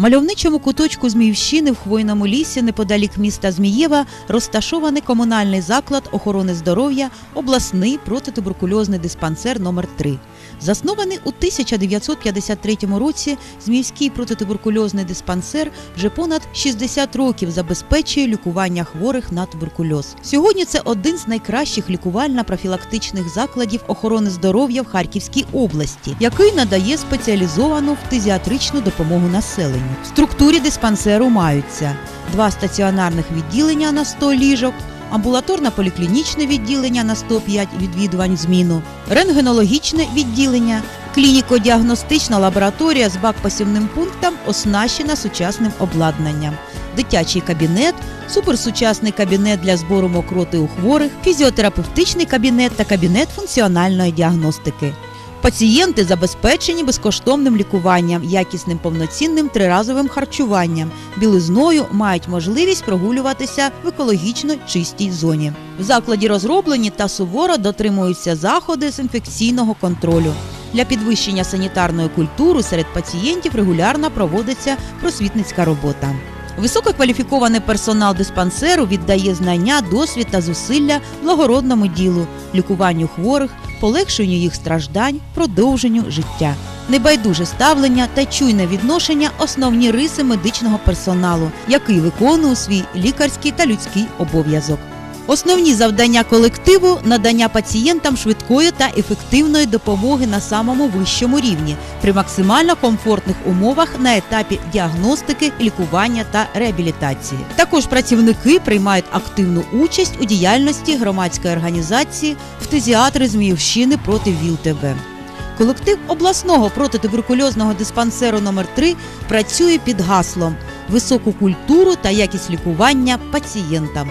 Мальовничому куточку Зміївщини в хвойному лісі неподалік міста Змієва розташований комунальний заклад охорони здоров'я обласний протитуберкульозний диспансер номер 3 Заснований у 1953 році, Зміївський протитуберкульозний диспансер вже понад 60 років забезпечує лікування хворих на туберкульоз. Сьогодні це один з найкращих лікувально-профілактичних закладів охорони здоров'я в Харківській області, який надає спеціалізовану фтизіатричну допомогу населенню. В структурі диспансеру маються два стаціонарних відділення на 100 ліжок, амбулаторно-поліклінічне відділення на 105 відвідувань зміну, рентгенологічне відділення, клініко-діагностична лабораторія з бакпасівним пунктом оснащена сучасним обладнанням, дитячий кабінет, суперсучасний кабінет для збору мокроти у хворих, фізіотерапевтичний кабінет та кабінет функціональної діагностики. Пацієнти забезпечені безкоштовним лікуванням, якісним повноцінним триразовим харчуванням, білизною мають можливість прогулюватися в екологічно чистій зоні. В закладі розроблені та суворо дотримуються заходи з інфекційного контролю. Для підвищення санітарної культури серед пацієнтів регулярно проводиться просвітницька робота. Висококваліфікований персонал диспансеру віддає знання, досвід та зусилля благородному ділу, лікуванню хворих, полегшенню їх страждань, продовженню життя. Небайдуже ставлення та чуйне відношення основні риси медичного персоналу, який виконує свій лікарський та людський обов'язок. Основні завдання колективу надання пацієнтам швидкої та ефективної допомоги на самому вищому рівні при максимально комфортних умовах на етапі діагностики, лікування та реабілітації. Також працівники приймають активну участь у діяльності громадської організації «Фтизіатри Зміївщини проти ВІЛ-ТБ». Колектив обласного протитуберкульозного диспансеру номер 3 працює під гаслом високу культуру та якість лікування пацієнтам.